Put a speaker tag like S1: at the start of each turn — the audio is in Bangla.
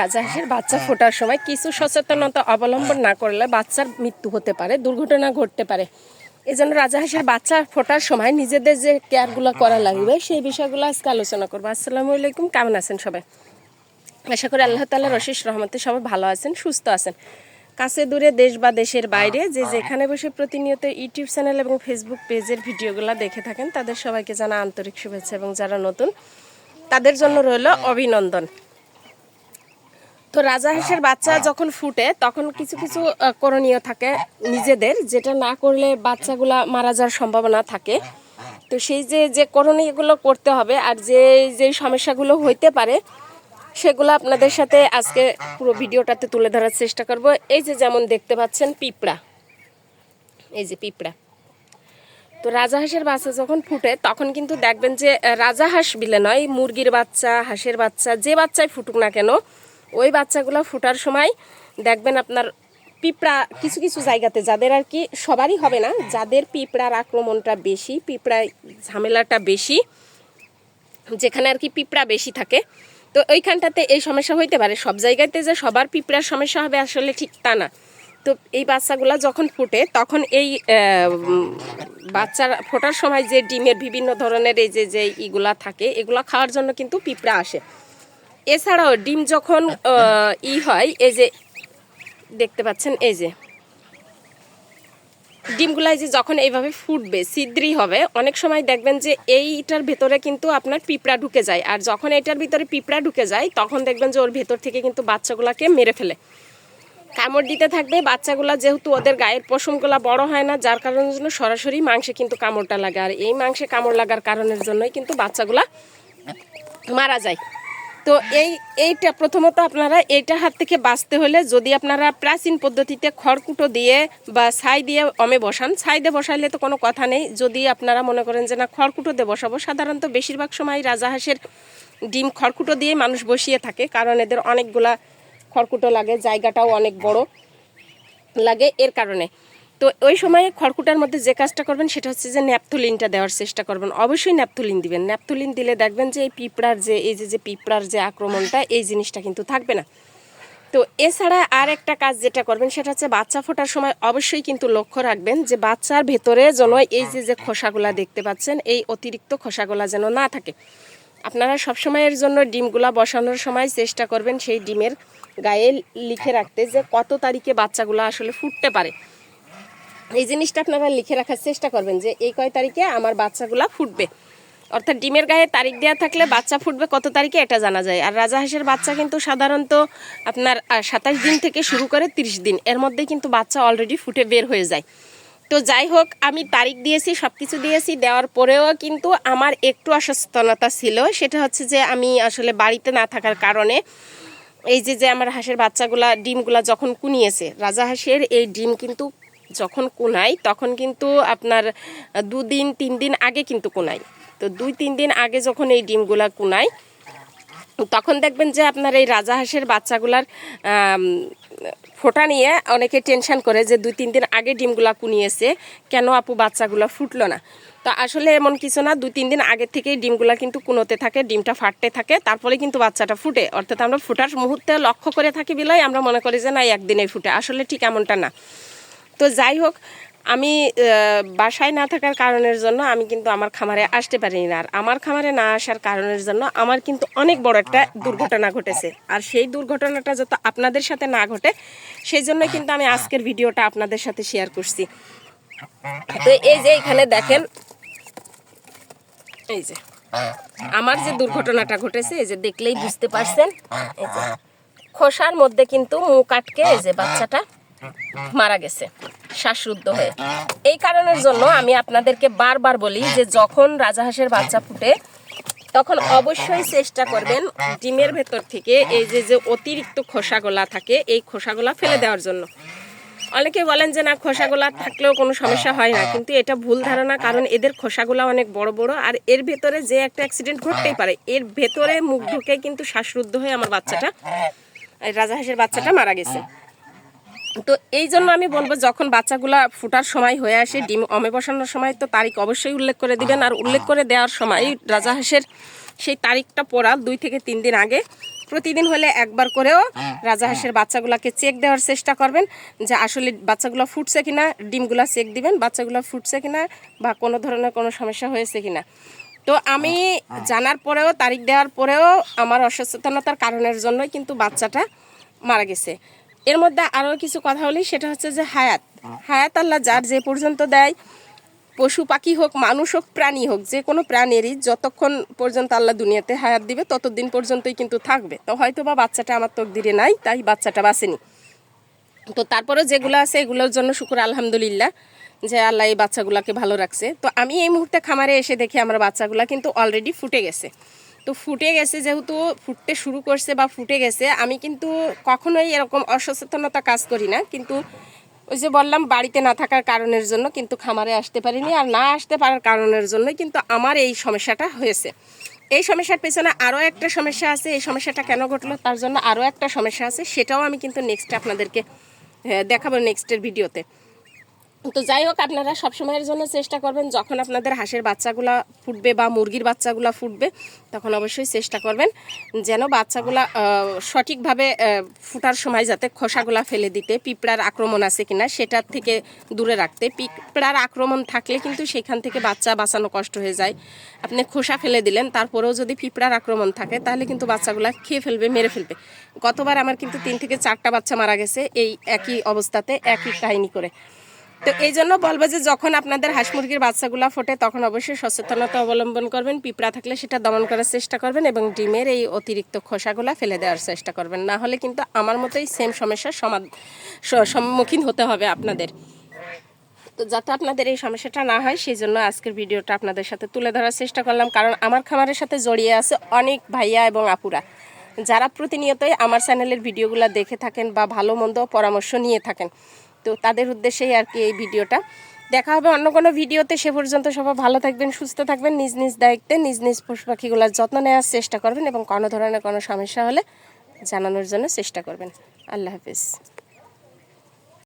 S1: রাজাহাঁসের বাচ্চা ফোটার সময় কিছু সচেতনতা অবলম্বন না করলে বাচ্চার মৃত্যু হতে পারে, দুর্ঘটনা ঘটতে পারে। এই জন্য রাজাহাঁসের বাচ্চা ফোটার সময় নিজেদের যে কেয়ারগুলো করা লাগবে, সেই বিষয়গুলো আজকে আলোচনা করব। আসসালামু আলাইকুম, কেমন আছেন সবাই? আশা করি আল্লাহ তাল্লাহ রশিস রহমতে সবাই ভালো আছেন, সুস্থ আছেন। কাছে দূরে দেশ বা দেশের বাইরে যে যেখানে বসে প্রতিনিয়ত ইউটিউব চ্যানেল এবং ফেসবুক পেজের ভিডিওগুলো দেখে থাকেন, তাদের সবাইকে জানা আন্তরিক শুভেচ্ছা এবং যারা নতুন, তাদের জন্য রইল অভিনন্দন। তো রাজা রাজাহাঁসের বাচ্চা যখন ফুটে তখন কিছু কিছু করণীয় থাকে নিজেদের যেটা না করলে বাচ্চাগুলা মারা যাওয়ার সম্ভাবনা থাকে। তো সেই যে যে করণীয়গুলো করতে হবে আর যে যে সমস্যাগুলো হইতে পারে সেগুলো আপনাদের সাথে আজকে পুরো ভিডিওটাতে তুলে ধরার চেষ্টা করব। এই যে যেমন দেখতে পাচ্ছেন পিঁপড়া। এই যে পিঁপড়া। তো রাজাহাঁসের বাচ্চা যখন ফুটে তখন কিন্তু দেখবেন যে আহ, রাজাহাঁস বিলে নয় মুরগির বাচ্চা হাঁসের বাচ্চা যে বাচ্চাই ফুটুক না কেন ওই বাচ্চাগুলো ফুটার সময় দেখবেন আপনার পিঁপড়া কিছু কিছু জায়গাতে যাদের আর কি সবারই হবে না, যাদের পিঁপড়ার আক্রমণটা বেশি পিঁপড়ায় ঝামেলাটা বেশি, যেখানে আর কি পিঁপড়া বেশি থাকে, তো ওইখানটাতে এই সমস্যা হইতে পারে। সব জায়গাতে যে সবার পিঁপড়ার সমস্যা হবে আসলে ঠিক তা না। তো এই বাচ্চাগুলা যখন ফুটে, তখন এই বাচ্চার ফোটার সময় যে ডিমের বিভিন্ন ধরনের এই যে যে ইগুলা থাকে, এগুলা খাওয়ার জন্য কিন্তু পিঁপড়া আসে। এছাড়াও ডিম যখন ই হয়, এই যে দেখতে পাচ্ছেন, এই যে। ডিমগুলাই যে যখন এইভাবে ফুটবে, ছিদ্রি হবে, অনেক সময় দেখবেন যে এইটার ভেতরে কিন্তু আপনার পিঁপড়া ঢুকে যায়। আর যখন এটার ভিতরে পিঁপড়া ঢুকে যায়, তখন দেখবেন যে ওর ভেতর থেকে কিন্তু বাচ্চাগুলাকে মেরে ফেলে। কামড় দিতে থাকবে, বাচ্চাগুলা যেহেতু ওদের গায়ের পশমগুলা বড় হয় না, যার কারণের জন্য সরাসরি মাংসে কিন্তু কামড়টা লাগে। আর এই মাংসে কামড় লাগার কারণের জন্যই কিন্তু বাচ্চাগুলা মারা যায়। তো এই, এইটা প্রথমত আপনারা এইটা হাত থেকে বাঁচতে হলে যদি আপনারা প্রাচীন পদ্ধতিতে খড়কুটো দিয়ে বা ছাই দিয়ে অমে বসান ছাই দিয়ে বসাইলে তো কোনো কথা নেই। যদি আপনারা মনে করেন যে না খড়কুটো দিয়ে বসাবো, সাধারণত বেশিরভাগ সময় রাজাহাঁসের ডিম খড়কুটো দিয়ে মানুষ বসিয়ে থাকে, কারণ এদের অনেকগুলা খড়কুটো লাগে, জায়গাটাও অনেক বড় লাগে। এর কারণে তো ওই সময় খড়কুটার মধ্যে যে কাজটা করবেন সেটা হচ্ছে যে ন্যাপথলিনটা দেওয়ার চেষ্টা করবেন। অবশ্যই ন্যাপথুলিন দিবেন। ন্যাপথুলিন দিলে দেখবেন যে এই পিঁপড়ার যে, এই যে যে পিঁপড়ার যে আক্রমণটা, এই জিনিসটা কিন্তু থাকবে না। তো এছাড়া আর একটা কাজ যেটা করবেন, সেটা হচ্ছে বাচ্চা ফোটার সময় অবশ্যই কিন্তু লক্ষ্য রাখবেন যে বাচ্চার ভেতরে যেন এই যে যে খোসাগুলা দেখতে পাচ্ছেন, এই অতিরিক্ত খোসাগুলা যেন না থাকে। আপনারা সবসময়ের জন্য ডিমগুলা বসানোর সময় চেষ্টা করবেন সেই ডিমের গায়ে লিখে রাখতে যে কত তারিখে বাচ্চাগুলো আসলে ফুটতে পারে। এই জিনিসটা আপনারা লিখে রাখার চেষ্টা করবেন যে এই কয় তারিখে আমার বাচ্চাগুলা ফুটবে। অর্থাৎ ডিমের গায়ে তারিখ দেওয়া থাকলে বাচ্চা ফুটবে কত তারিখে এটা জানা যায়। আর রাজা হাঁসের বাচ্চা কিন্তু সাধারণত আপনার সাতাশ দিন থেকে শুরু করে তিরিশ দিন। এর মধ্যেই কিন্তু বাচ্চা অলরেডি ফুটে বের হয়ে যায়। তো যাই হোক, আমি তারিখ দিয়েছি সব কিছু দিয়েছি, দেওয়ার পরেও কিন্তু আমার একটু অসচেতনতা ছিল। সেটা হচ্ছে যে আমি আসলে বাড়িতে না থাকার কারণে এই যে যে আমার হাঁসের বাচ্চাগুলা, ডিমগুলা যখন কুনিয়েছে, রাজা হাঁসের এই ডিম কিন্তু যখন কুনায় তখন কিন্তু আপনার দুদিন তিন দিন আগে কিন্তু কুনায় তো দুই তিন দিন আগে যখন এই ডিমগুলা কুনায় তখন দেখবেন যে আপনার এই রাজাহাঁসের বাচ্চাগুলার আম, ফোটা নিয়ে অনেকে টেনশন করে যে দুই তিন দিন আগে ডিমগুলা কুনিয়েছে কেন আপু বাচ্চাগুলো ফুটলো না? তো আসলে এমন কিছু না দুই তিন দিন আগে থেকেই ডিমগুলা কিন্তু কুনোতে থাকে ডিমটা ফাটতে থাকে তারপরে কিন্তু বাচ্চাটা ফুটে। অর্থাৎ আমরা ফুটার মুহূর্তে লক্ষ্য করে থাকি বিলাই আমরা মনে করি যে না একদিনেই ফুটে। আসলে ঠিক এমনটা না। তো যাই হোক, আমি বাসায় না থাকার কারণের জন্য আমি কিন্তু আমার খামারে আসতে পারিনি। আর আমার খামারে না আসার কারণের জন্য আমার কিন্তু অনেক বড় একটা দুর্ঘটনা ঘটেছে। আর সেই দুর্ঘটনাটা যত আপনাদের সাথে না ঘটে সেই জন্য কিন্তু আমি আজকের ভিডিওটা আপনাদের সাথে শেয়ার করছি। তো এই যে এখানে দেখেন, এই যে আমার যে দুর্ঘটনাটা ঘটেছে, এই যে দেখলেই বুঝতে পারছেন। খোসার মধ্যে কিন্তু মুখ আটকে, এই যে বাচ্চাটা। মারা গেছে, শ্বাসরুদ্ধ হয়ে। এই কারণের জন্য আমি আপনাদেরকে বারবার বলি যে যখন রাজাহাঁসের বাচ্চা ফুটে, তখন অবশ্যই চেষ্টা করবেন ডিমের ভেতর থেকে এই যে যে অতিরিক্ত খোসাগুলা থাকে, এই খোসাগুলা ফেলে দেওয়ার জন্য। অনেকে বলেন যে না, খোসাগুলা থাকলেও কোনো সমস্যা হয় না, কিন্তু এটা ভুল ধারণা, কারণ এদের খোসাগুলা অনেক বড় বড়, আর এর ভেতরে যে একটা অ্যাক্সিডেন্ট ঘটতেই পারে, এর ভেতরে মুখ ঢুকে কিন্তু শ্বাসরুদ্ধ হয়ে আমার বাচ্চাটা রাজাহাঁসের বাচ্চাটা মারা গেছে। তো এই জন্য আমি বলব যখন বাচ্চাগুলা ফুটার সময় হয়ে আসে ডিম অমে বসানোর সময় তো তারিখ অবশ্যই উল্লেখ করে দিবেন। আর উল্লেখ করে দেওয়ার সময় রাজা হাঁসের সেই তারিখটা পড়া দুই থেকে তিন দিন আগে। প্রতিদিন হলে একবার করেও রাজা হাঁসের বাচ্চাগুলোকে চেক দেওয়ার চেষ্টা করবেন যে আসলে বাচ্চাগুলো ফুটছে কিনা ডিমগুলো চেক দিবেন বাচ্চাগুলো ফুটছে কিনা বা কোনো ধরনের কোনো সমস্যা হয়েছে কিনা। তো আমি জানার পরেও তারিখ দেওয়ার পরেও আমার অসচেতনতার কারণের জন্যই কিন্তু বাচ্চাটা মারা গেছে। এর মধ্যে আরও কিছু কথা বলি, সেটা হচ্ছে যে হায়াত। হায়াত আল্লাহ যার যে পর্যন্ত দেয়, পশু পাখি হোক, মানুষ হোক, প্রাণী হোক, যে কোনো প্রাণীরই যতক্ষণ পর্যন্ত আল্লাহ দুনিয়াতে হায়াত দিবে, ততদিন পর্যন্তই কিন্তু থাকবে। তো হয়তো বা বাচ্চাটা আমার তকদিরে নাই, তাই বাচ্চাটা বাঁচেনি। তো তারপরে যেগুলো আছে, এগুলোর জন্য শুকুর, আলহামদুলিল্লাহ, যে আল্লাহ এই বাচ্চাগুলোকে ভালো রাখছে। তো আমি এই মুহূর্তে খামারে এসে দেখি আমার বাচ্চাগুলো কিন্তু অলরেডি ফুটে গেছে। তো ফুটে গেছে যেহেতু ফুটতে শুরু করছে বা ফুটে গেছে, আমি কিন্তু কখনোই এরকম অসচেতনতা কাজ করি না। কিন্তু ওই যে বললাম, বাড়িতে না থাকার কারণের জন্য কিন্তু খামারে আসতে পারিনি আর না আসতে পারার কারণের জন্য কিন্তু আমার এই সমস্যাটা হয়েছে। এই সমস্যার পেছনে আরও একটা সমস্যা আছে। এই সমস্যাটা কেন ঘটলো তার জন্য আরও একটা সমস্যা আছে, সেটাও আমি কিন্তু নেক্সট আপনাদেরকে দেখাবো নেক্সটের ভিডিওতে তো যাই হোক, আপনারা সবসময়ের জন্য চেষ্টা করবেন, যখন আপনাদের হাঁসের বাচ্চাগুলা ফুটবে বা মুরগির বাচ্চাগুলা ফুটবে, তখন অবশ্যই চেষ্টা করবেন যেন বাচ্চাগুলা সঠিকভাবে ফুটার সময় যাতে খোসাগুলা ফেলে দিতে, পিঁপড়ার আক্রমণ আছে কিনা সেটার থেকে দূরে রাখতে। পিঁপড়ার আক্রমণ থাকলে কিন্তু সেখান থেকে বাচ্চা বাঁচানো কষ্ট হয়ে যায়। আপনি খোসা ফেলে দিলেন, তারপরেও যদি পিঁপড়ার আক্রমণ থাকে, তাহলে কিন্তু বাচ্চাগুলা খেয়ে ফেলবে, মেরে ফেলবে। গতবার আমার কিন্তু তিন থেকে চারটা বাচ্চা মারা গেছে, এই একই অবস্থাতে, একই কাহিনী করে। তো এই জন্য বলব যে যখন আপনাদের হাঁস মুরগির বাচ্চাগুলো ফোটে, তখন অবশ্যই সচেতনতা অবলম্বন করবেন। পিঁপড়া থাকলে সেটা দমন করার চেষ্টা করবেন এবং ডিমের এই অতিরিক্ত খোসাগুলো ফেলে দেওয়ার চেষ্টা করবেন। না হলে কিন্তু আমার মতোই সেম সমস্যার সম্মুখীন হতে হবে আপনাদের। তো যাতে আপনাদের এই সমস্যাটা না হয় সেই জন্য আজকের ভিডিওটা আপনাদের সাথে তুলে ধরার চেষ্টা করলাম। কারণ আমার খামারের সাথে জড়িয়ে আছে অনেক ভাইয়া এবং আপুরা। যারা প্রতিনিয়তই আমার চ্যানেলের ভিডিওগুলো দেখে থাকেন বা ভালো মন্দ পরামর্শ নিয়ে থাকেন তো তাদের উদ্দেশ্যেই আর কি এই ভিডিওটা। দেখা হবে অন্য কোনো ভিডিওতে। সে পর্যন্ত সবাই ভালো থাকবেন, সুস্থ থাকবেন, নিজ নিজ দায়িত্বে, নিজ নিজ পশু পাখিগুলোর যত্ন নেওয়ার চেষ্টা করবেন এবং কোনো ধরনের কোনো সমস্যা হলে জানানোর জন্য চেষ্টা করবেন। আল্লাহ হাফিজ।